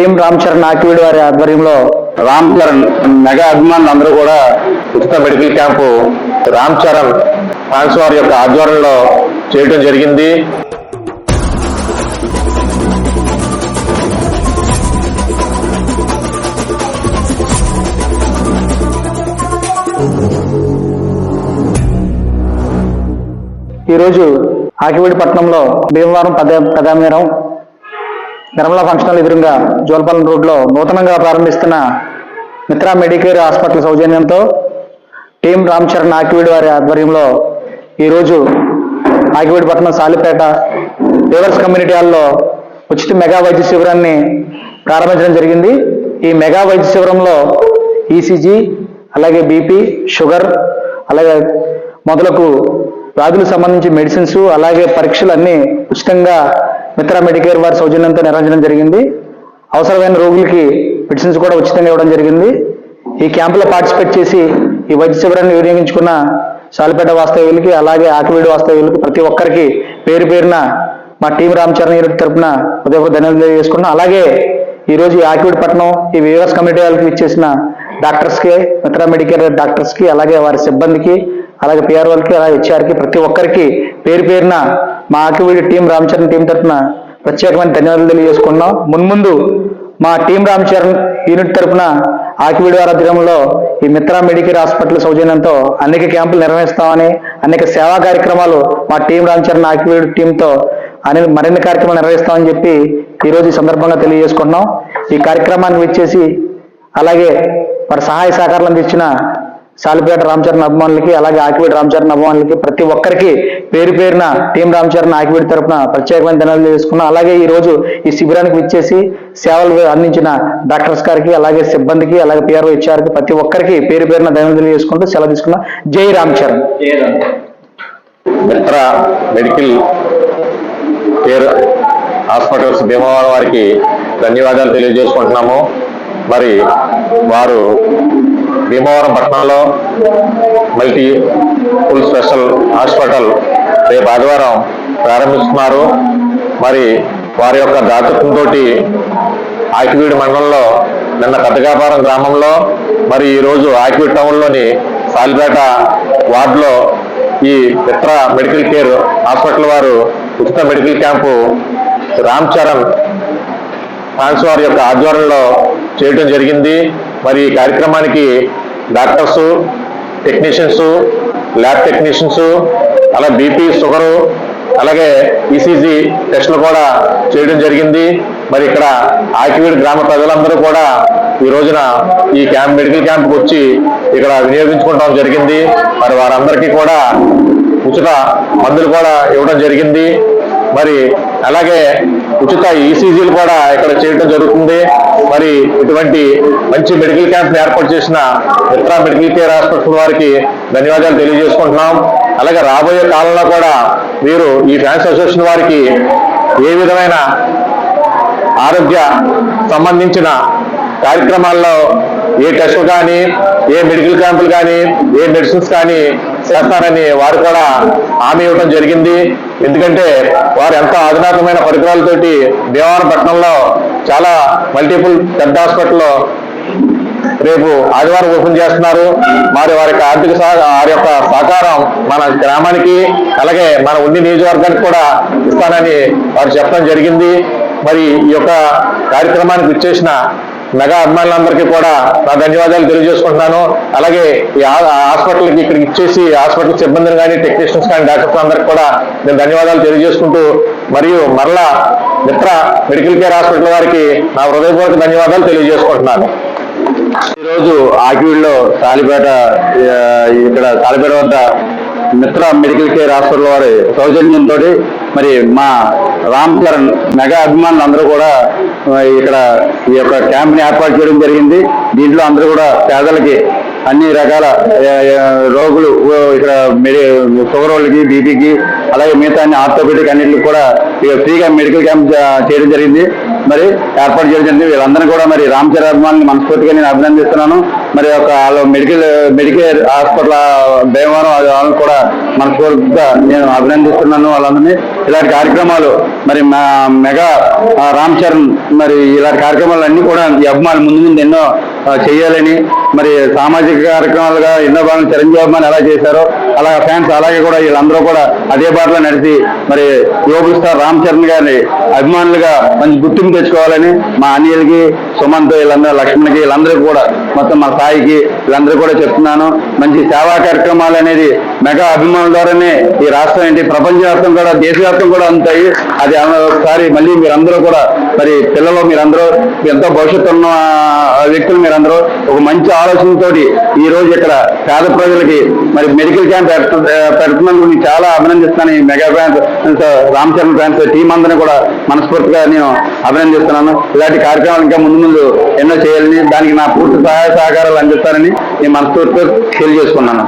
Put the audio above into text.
Team Ram Charan ఆకివీడి వారి ఆధ్వర్యంలో రామ్ చరణ్ మెగా అభిమానులు అందరూ కూడా ఉచిత medical camp Ram Charan fans వారి యొక్క ఆధ్వర్యంలో చేయటం జరిగింది. ఈరోజు ఆకివీడి పట్టణంలో భీమవరం పద పదామీరం నిర్మలా ఫంక్షన్ హాల్ ఎదురుగా జోల్పాలెం రోడ్లో నూతనంగా ప్రారంభిస్తున్న మిత్రా మెడికేర్ హాస్పిటల్ సౌజన్యంతో టీం రామ్ చరణ్ ఆకివీడి వారి ఆధ్వర్యంలో ఈరోజు ఆకివీడి పట్టణం సాలిపేట రివర్స్ కమ్యూనిటీ హాల్లో ఉచిత మెగా వైద్య శిబిరాన్ని ప్రారంభించడం జరిగింది. ఈ మెగా వైద్య శిబిరంలో ఈసీజీ అలాగే బీపీ షుగర్ అలాగే మొదలకు వ్యాధులకు సంబంధించి మెడిసిన్స్ అలాగే పరీక్షలు అన్నీ ఉచితంగా మిత్ర మెడికేర్ వారి సౌజన్యంతో నిర్వహించడం జరిగింది. అవసరమైన రోగులకి మెడిసిన్స్ కూడా ఉచితంగా ఇవ్వడం జరిగింది. ఈ క్యాంపులో పార్టిసిపేట్ చేసి ఈ వైద్య శిబిరాన్ని వినియోగించుకున్న సాలిపేట వాస్తవ్యులకి అలాగే ఆకివీడు వాస్తవ్యులకి ప్రతి ఒక్కరికి పేరు పేరున మా టీం రామచరణ్ గారి తరఫున తరపున ధన్యవాదాలు తెలియజేసుకున్నాం అలాగే ఈరోజు ఈ ఆకివీడు పట్టణం ఈ వివస్ కమిటీ వాళ్ళకి ఇచ్చేసిన డాక్టర్స్కి మిత్ర మెడికేర్ డాక్టర్స్కి అలాగే వారి సిబ్బందికి అలాగే పిఆర్ వాళ్ళకి అలాగే హెచ్ఆర్కి ప్రతి ఒక్కరికి పేరు పేరున మా ఆకివీడి టీం రామచరణ్ టీం తరపున ప్రత్యేకమైన ధన్యవాదాలు తెలియజేసుకున్నాం మున్ముందు మా టీం రామచరణ్ యూనిట్ తరపున ఆకివీడి వారి ఆధ్వర్యంలో ఈ మిత్ర మెడికల్ హాస్పిటల్ సౌజన్యంతో అనేక క్యాంపులు నిర్వహిస్తామని అనేక సేవా కార్యక్రమాలు మా టీం రామచరణ్ ఆకివీడి టీంతో అనే మరిన్ని కార్యక్రమాలు నిర్వహిస్తామని చెప్పి ఈరోజు ఈ సందర్భంగా తెలియజేసుకుంటున్నాం. ఈ కార్యక్రమానికి వచ్చేసి అలాగే వారి సహాయ సహకారాలు అందించిన సాలిపేట రామచరణ్ అభిమానులకి అలాగే ఆకివీడి రామచరణ్ అభిమానులకి ప్రతి ఒక్కరికి పేరు పేరున టీం రామచరణ్ ఆకివీడి తరపున ప్రత్యేకమైన ధన్యవాదాలు చేసుకున్నాం అలాగే ఈ రోజు ఈ శిబిరానికి విచ్చేసి సేవలు అందించిన డాక్టర్స్ గారికి అలాగే సిబ్బందికి అలాగే పిఆర్ఓ హెచ్ఆర్కి ప్రతి ఒక్కరికి పేరు పేరున ధన్యవాదాలు చేసుకుంటూ సెలవు తీసుకున్నాం జై Ramcharan Mitra medical care hospitals Bhimavaram వారికి ధన్యవాదాలు తెలియజేసుకుంటున్నాము. మరి వారు భీమవరం పట్టణంలో మల్టీ ఫుల్ స్పెషల్ హాస్పిటల్ రేపు ఆదివారం ప్రారంభిస్తున్నారు. మరి వారి యొక్క దాతృత్వంతో ఆకివీడి మండలంలో నిన్న పెద్దగాపారం గ్రామంలో మరి ఈరోజు ఆకివీడి టౌన్లోని సాలిపేట వార్డులో ఈ మిత్ర మెడికల్ కేర్ హాస్పిటల్ వారు ఉచిత medical camp Ram Charan fans వారి యొక్క ఆధ్వర్యంలో చేయడం జరిగింది. మరి ఈ కార్యక్రమానికి డాక్టర్స్ టెక్నీషియన్స్ ల్యాబ్ టెక్నీషియన్స్ అలా బీపీ షుగరు అలాగే ఈసీజీ టెస్టులు కూడా చేయడం జరిగింది. మరి ఇక్కడ ఆకివీడి గ్రామ ప్రజలందరూ కూడా ఈ రోజున ఈ క్యాంప్ మెడికల్ క్యాంప్కి వచ్చి ఇక్కడ వినియోగించుకోవడం జరిగింది. మరి వారందరికీ కూడా ఉచిత మందులు కూడా ఇవ్వడం జరిగింది. మరి అలాగే ఉచిత ఈసీజీలు కూడా ఇక్కడ చేయడం జరుగుతుంది. మరి ఇటువంటి మంచి మెడికల్ క్యాంప్ ఏర్పాటు చేసిన మిత్ర మెడికల్ కేర్ హాస్పిటల్ వారికి ధన్యవాదాలు తెలియజేసుకుంటున్నాం. అలాగే రాబోయే కాలంలో కూడా మీరు ఈ ఫ్యాన్స్ అసోసియేషన్ వారికి ఏ విధమైన ఆరోగ్య సంబంధించిన కార్యక్రమాల్లో ఏ టెస్టులు కానీ ఏ మెడికల్ క్యాంపులు కానీ ఏ మెడిసిన్స్ కానీ చేస్తానని వారు కూడా హామీ ఇవ్వడం జరిగింది. ఎందుకంటే వారు ఎంత ఆధునాకమైన పరికరాలతోటి భీమవరం పట్టణంలో చాలా మల్టిపుల్ పెద్ద హాస్పిటల్లో రేపు ఆదివారం ఓపెన్ చేస్తున్నారు. మరి వారి యొక్క ఆర్థిక వారి యొక్క సహకారం మన గ్రామానికి అలాగే మన ఉండి నియోజకవర్గానికి కూడా ఇస్తానని వారు చెప్పడం జరిగింది. మరి ఈ యొక్క కార్యక్రమానికి ఇచ్చేసిన మెగా అభిమానులందరికీ కూడా నా ధన్యవాదాలు తెలియజేసుకుంటున్నాను. అలాగే ఈ ఆ- హాస్పిటల్కి ఇక్కడికి ఇచ్చేసి హాస్పిటల్ సిబ్బందిని కానీ టెక్నీషియన్స్ కానీ డాక్టర్స్ అందరికీ కూడా నేను ధన్యవాదాలు తెలియజేసుకుంటూ మరియు మరలా మిత్ర మెడికల్ కేర్ హాస్పిటల్ వారికి నా హృదయపూర్వక ధన్యవాదాలు తెలియజేసుకుంటున్నాను. ఈరోజు ఆకివీడులో తాలిపేట ఇక్కడ తాలిపేట వద్ద మిత్ర మెడికల్ కేర్ హాస్పిటల్ వారి సౌజన్యంతో మరి మా రామ్ చరణ్ మెగా అభిమానులు అందరూ కూడా ఇక్కడ ఈ యొక్క క్యాంప్ని ఏర్పాటు చేయడం జరిగింది. దీంట్లో అందరూ కూడా పేదలకి అన్ని రకాల రోగులు ఇక్కడ మెడి షుగర్ వాళ్ళకి బీపీకి అలాగే మిగతా అన్ని ఆర్థోపెడిక్ అన్నింటికి కూడా ఇక ఫ్రీగా మెడికల్ క్యాంప్ చేయడం జరిగింది. మరి ఏర్పాటు చేయడం జరిగింది. వీళ్ళందరినీ కూడా మరి రామ్ చరణ్ అభిమానులు మనస్ఫూర్తిగా నేను అభినందిస్తున్నాను. మరి ఒక వాళ్ళు మెడికల్ మెడికేర్ హాస్పిటల్ భీమవరం వాళ్ళని కూడా మనస్ఫూర్తిగా నేను అభినందిస్తున్నాను వాళ్ళందరినీ. ఇలాంటి కార్యక్రమాలు మరి మా మెగా రామ్ చరణ్ మరి ఇలాంటి కార్యక్రమాలు అన్ని కూడా ఈ అభిమానులు ముందు ముందు ఎన్నో చేయాలని మరి సామాజిక కార్యక్రమాలుగా ఎన్నో భాగం చిరంజీవి అభిమానులు ఎలా చేశారో అలా ఫ్యాన్స్ అలాగే కూడా వీళ్ళందరూ కూడా అదే బాటలో నడిచి మరి యోగులు స్టార్ రామ్ చరణ్ గారిని అభిమానులుగా మంచి గుర్తింపు తెచ్చుకోవాలని మా అనిల్కి సుమంత్ వీళ్ళందరూ లక్ష్మణ్కి వీళ్ళందరూ కూడా మొత్తం మా సాయికి వీళ్ళందరూ కూడా చెప్తున్నాను. మంచి సేవా కార్యక్రమాలు అనేది మెగా అభిమానుల ద్వారానే ఈ రాష్ట్రం ఏంటి ప్రపంచవ్యాప్తం కూడా దేశవ్యాప్తం కూడా అందుతాయి. అది ఒకసారి మళ్ళీ మీరందరూ కూడా మరి పిల్లలు మీరందరూ ఎంతో భవిష్యత్తు ఉన్న వ్యక్తులు మీరందరూ ఒక మంచి ఆలోచనతో ఈ రోజు ఇక్కడ పేద ప్రజలకి మరి మెడికల్ క్యాంప్ పెట్ట- పెడుతున్నందుకు నేను చాలా అభినందిస్తాను ఈ mega fans Ram Charan fans team అందరినీ కూడా మనస్ఫూర్తిగా నేను అభినందిస్తున్నాను. ఇలాంటి కార్యక్రమాలు ఇంకా ముందు ముందు ఎన్నో చేయాలని దానికి నా పూర్తి సహాయ సహకారాలు అందిస్తారని నేను మనస్ఫూర్తిగా తెలియజేసుకున్నాను.